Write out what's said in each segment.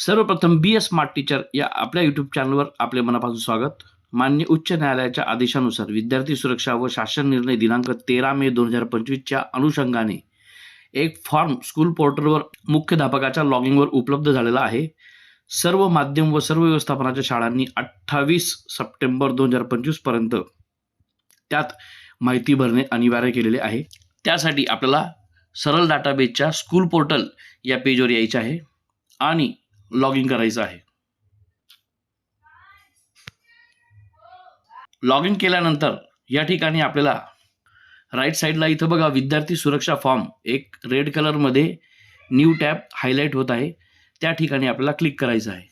सर्वप्रथम बी S smart teacher या आपल्या यूट्यूब चॅनलवर आपले मनापासून स्वागत. मान्य उच्च न्यायालयाच्या आदेशानुसार विद्यार्थी सुरक्षा व शासन निर्णय दिनांक तेरा मे दोन हजार पंचवीसच्या अनुषंगाने एक फॉर्म स्कूल पोर्टलवर मुख्याध्यापकाच्या लॉगिंगवर उपलब्ध झालेला आहे. सर्व माध्यम व सर्व व्यवस्थापनाच्या शाळांनी अठ्ठावीस सप्टेंबर दोन हजार पंचवीसपर्यंत त्यात माहिती भरणे अनिवार्य केलेले आहे. त्यासाठी आपल्याला सरळ डाटाबेसच्या स्कूल पोर्टल या पेजवर यायचे आहे. आणि लॉग इन करायचं आहे. लॉग इन केल्यानंतर या ठिकाणी आपल्याला राईट साईडला इथं बघा विद्यार्थी सुरक्षा फॉर्म एक रेड कलरमध्ये न्यू टॅब हायलाईट होत आहे. त्या ठिकाणी आपल्याला क्लिक करायचं आहे.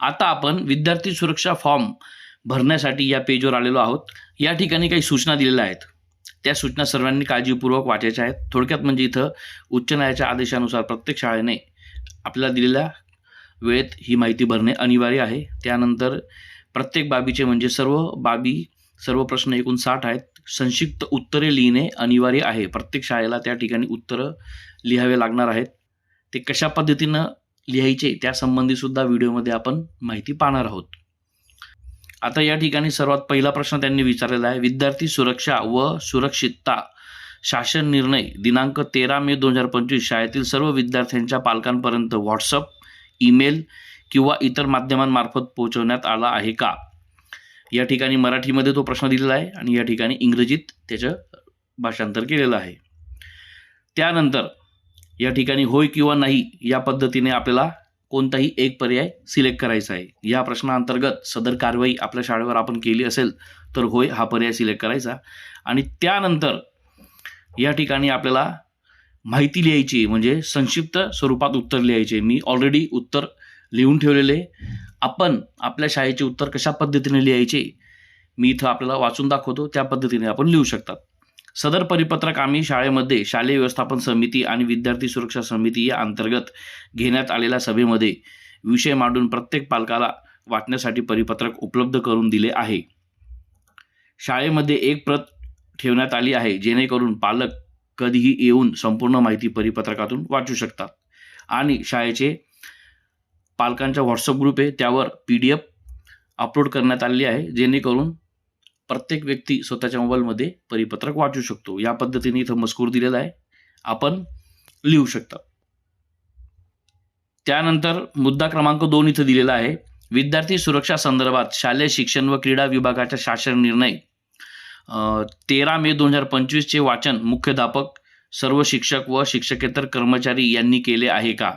आता आपण विद्यार्थी सुरक्षा फॉर्म भरण्यासाठी या पेजवर आलेलो आहोत. या ठिकाणी काही सूचना दिलेल्या आहेत. त्या सूचना सर्वांनी काळजीपूर्वक वाचायच्या आहेत. थोडक्यात म्हणजे इथं उच्च न्यायालयाच्या आदेशानुसार प्रत्येक शाळेने आपल्याला दिलेल्या वेळेत ही माहिती भरणे अनिवार्य आहे. त्यानंतर प्रत्येक बाबीचे म्हणजे सर्व बाबी सर्व प्रश्न एकूण साठ आहेत. संक्षिप्त उत्तरे लिहिणे अनिवार्य आहे. प्रत्येक शाळेला त्या ठिकाणी उत्तरं लिहावे लागणार आहेत. ते कशा पद्धतीनं लिहायचे त्यासंबंधीसुद्धा व्हिडिओमध्ये आपण माहिती पाहणार आहोत. आता या ठिकाणी सर्वात पहिला प्रश्न त्यांनी विचारलेला आहे. विद्यार्थी सुरक्षा व सुरक्षितता शासन निर्णय दिनांक तेरा मे दोन हजार पंचवीस शाळेतील सर्व विद्यार्थ्यांच्या पालकांपर्यंत व्हॉट्सअप ईमेल किंवा इतर माध्यमांमार्फत पोहोचवण्यात आला आहे का? या ठिकाणी मराठीमध्ये तो प्रश्न दिलेला आहे आणि या ठिकाणी इंग्रजीत त्याचं भाषांतर केलेलं आहे. त्यानंतर या ठिकाणी होय किंवा नाही या पद्धतीने आपल्याला कोणताही एक पर्याय सिलेक्ट करायचा आहे. या प्रश्नाअंतर्गत सदर कारवाई आपल्या शाळेवर आपण केली असेल तर होय हा पर्याय सिलेक्ट करायचा. आणि त्यानंतर या ठिकाणी आपल्याला माहिती लिहायची म्हणजे संक्षिप्त स्वरूपात उत्तर लिहायचे मी ऑलरेडी उत्तर लिहून ठेवलेले आपण आपल्या शाळेचे उत्तर कशा पद्धतीने लिहायचे मी इथं आपल्याला वाचून दाखवतो त्या पद्धतीने आपण लिहू शकतात. सदर परिपत्रक आम्ही शाळेमध्ये शालेय व्यवस्थापन समिती आणि विद्यार्थी सुरक्षा समिती या अंतर्गत घेण्यात आलेल्या सभेमध्ये विषय मांडून प्रत्येक पालकाला वाटण्यासाठी परिपत्रक उपलब्ध करून दिले आहे. शाळेमध्ये एक प्रत ठेवण्यात आली आहे जेणेकरून पालक कधीही येऊन संपूर्ण माहिती परिपत्रकातून वाचू शकतात. आणि शाळेचे पालकांचा व्हॉट्सअप ग्रुप आहे त्यावर पी डी एफ अपलोड करण्यात आलेली आहे जेणेकरून प्रत्येक व्यक्ती स्वतःच्या मोबाईलमध्ये परिपत्रक वाचू शकतो. या पद्धतीने इथं मजकूर दिलेला आहे. आपण लिहू शकता. त्यानंतर मुद्दा क्रमांक दोन इथं दिलेला आहे. विद्यार्थी सुरक्षा संदर्भात शालेय शिक्षण व क्रीडा विभागाचा शासन निर्णय. तेरा मे दोन हजार पंचवीसचे वाचन मुख्याध्यापक सर्व शिक्षक व शिक्षकेतर कर्मचारी यांनी केले आहे का?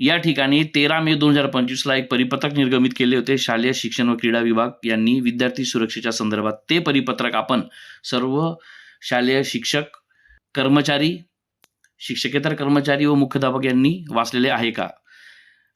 या ठिकाणी तेरा मे दोन हजार पंचवीसला एक परिपत्रक निर्गमित केले होते. शालेय शिक्षण व क्रीडा विभाग यांनी विद्यार्थी सुरक्षेच्या संदर्भात ते परिपत्रक आपण सर्व शालेय शिक्षक कर्मचारी शिक्षकेतर कर्मचारी व मुख्याध्यापक यांनी वाचलेले आहे का?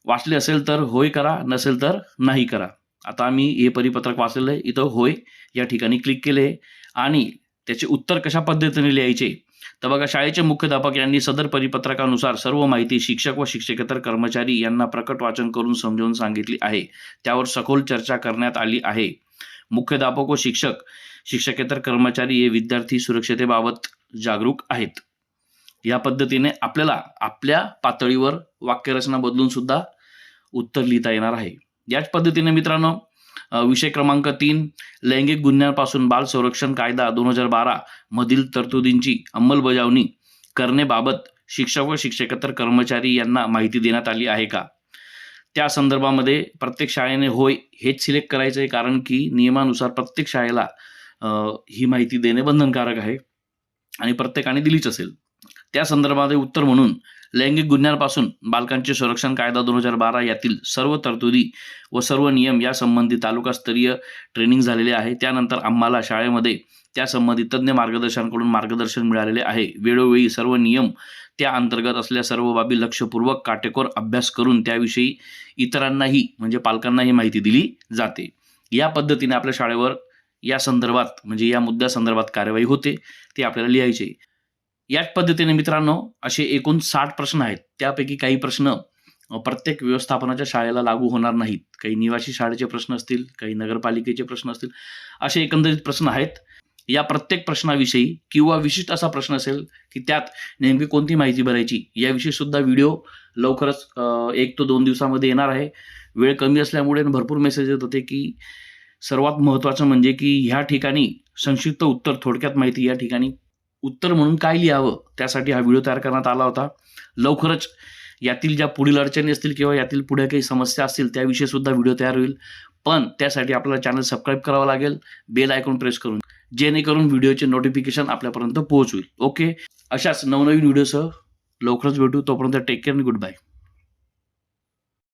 वाचले असेल तर होय करा नसेल तर नाही करा. आता आम्ही हे परिपत्रक वाचलेलं आहे. इथं होय या ठिकाणी क्लिक केले आणि त्याचे उत्तर कशा पद्धतीने लिहायचे? तर बघा शाळेचे मुख्याध्यापक यांनी सदर परिपत्रकानुसार सर्व माहिती शिक्षक व शिक्षकेतर कर्मचारी यांना प्रकट वाचन करून समजावून सांगितली आहे. त्यावर सखोल चर्चा करण्यात आली आहे. मुख्याध्यापक व शिक्षक शिक्षकेतर कर्मचारी हे विद्यार्थी सुरक्षतेबाबत जागरूक आहेत. या पद्धतीने आपल्याला आपल्या पातळीवर वाक्यरचना बदलून सुद्धा उत्तर लिहिता येणार आहे. याच पद्धतीने मित्रांनो विषय क्रमांक तीन लैंगिक गुन्ह्यांपासून बाल संरक्षण कायदा दोन हजार बारा मधील तरतुदींची अंमलबजावणी करण्याबाबत शिक्षक व शिक्षकेतर कर्मचारी यांना माहिती देण्यात आली आहे का? त्या संदर्भामध्ये प्रत्येक शाळेने होय हेच सिलेक्ट करायचं आहे कारण की नियमानुसार प्रत्येक शाळेला ही माहिती देणे बंधनकारक आहे आणि प्रत्येकाने दिलीच असेल. त्या संदर्भामध्ये उत्तर म्हणून लैंगिक गुन्ह्यांपासून बालकांचे संरक्षण कायदा दोन हजार बारा यातील सर्व तरतुदी व सर्व नियम यासंबंधी तालुकास्तरीय ट्रेनिंग झालेले आहे. त्यानंतर आम्हाला शाळेमध्ये त्यासंबंधी तज्ज्ञ मार्गदर्शकांकडून मार्गदर्शन मिळालेले आहे. वेळोवेळी सर्व नियम त्या अंतर्गत असल्या सर्व बाबी लक्षपूर्वक काटेकोर अभ्यास करून त्याविषयी इतरांनाही म्हणजे पालकांनाही माहिती दिली जाते. या पद्धतीने आपल्या शाळेवर या संदर्भात म्हणजे या मुद्द्यासंदर्भात कार्यवाही होते. ते आपल्याला लिहायचे. याच पद्धतीने मित्रांनो असे एकूण साठ प्रश्न आहेत. त्यापैकी काही प्रश्न प्रत्येक व्यवस्थापनाच्या शाळेला लागू होणार नाहीत. काही निवासी शाळेचे प्रश्न असतील काही नगरपालिकेचे प्रश्न असतील असे एकंदरीत प्रश्न आहेत. या प्रत्येक प्रश्नाविषयी किंवा विशिष्ट असा प्रश्न असेल की त्यात नेमकी कोणती माहिती भरायची याविषयी सुद्धा व्हिडिओ लवकरच एक तो दोन दिवसामध्ये येणार आहे. वेळ कमी असल्यामुळे भरपूर मेसेज येत होते की सर्वात महत्त्वाचं म्हणजे की ह्या ठिकाणी संक्षिप्त उत्तर थोडक्यात माहिती या ठिकाणी उत्तर म्हणून काय लिहावं? त्यासाठी हा व्हिडिओ तयार करण्यात आला होता. लवकरच यातील ज्या पुढील अडचणी असतील किंवा यातील पुढे काही समस्या असतील त्याविषयी सुद्धा व्हिडिओ तयार होईल. पण त्यासाठी आपल्याला चॅनल सबस्क्राईब करावं लागेल. बेल आयकॉन प्रेस करून. जेणेकरून व्हिडिओचे नोटिफिकेशन आपल्यापर्यंत पोहोच होईल ओके? अशाच नवनवीन व्हिडिओसह लवकरच भेटू. तोपर्यंत टेक केअर गुड बाय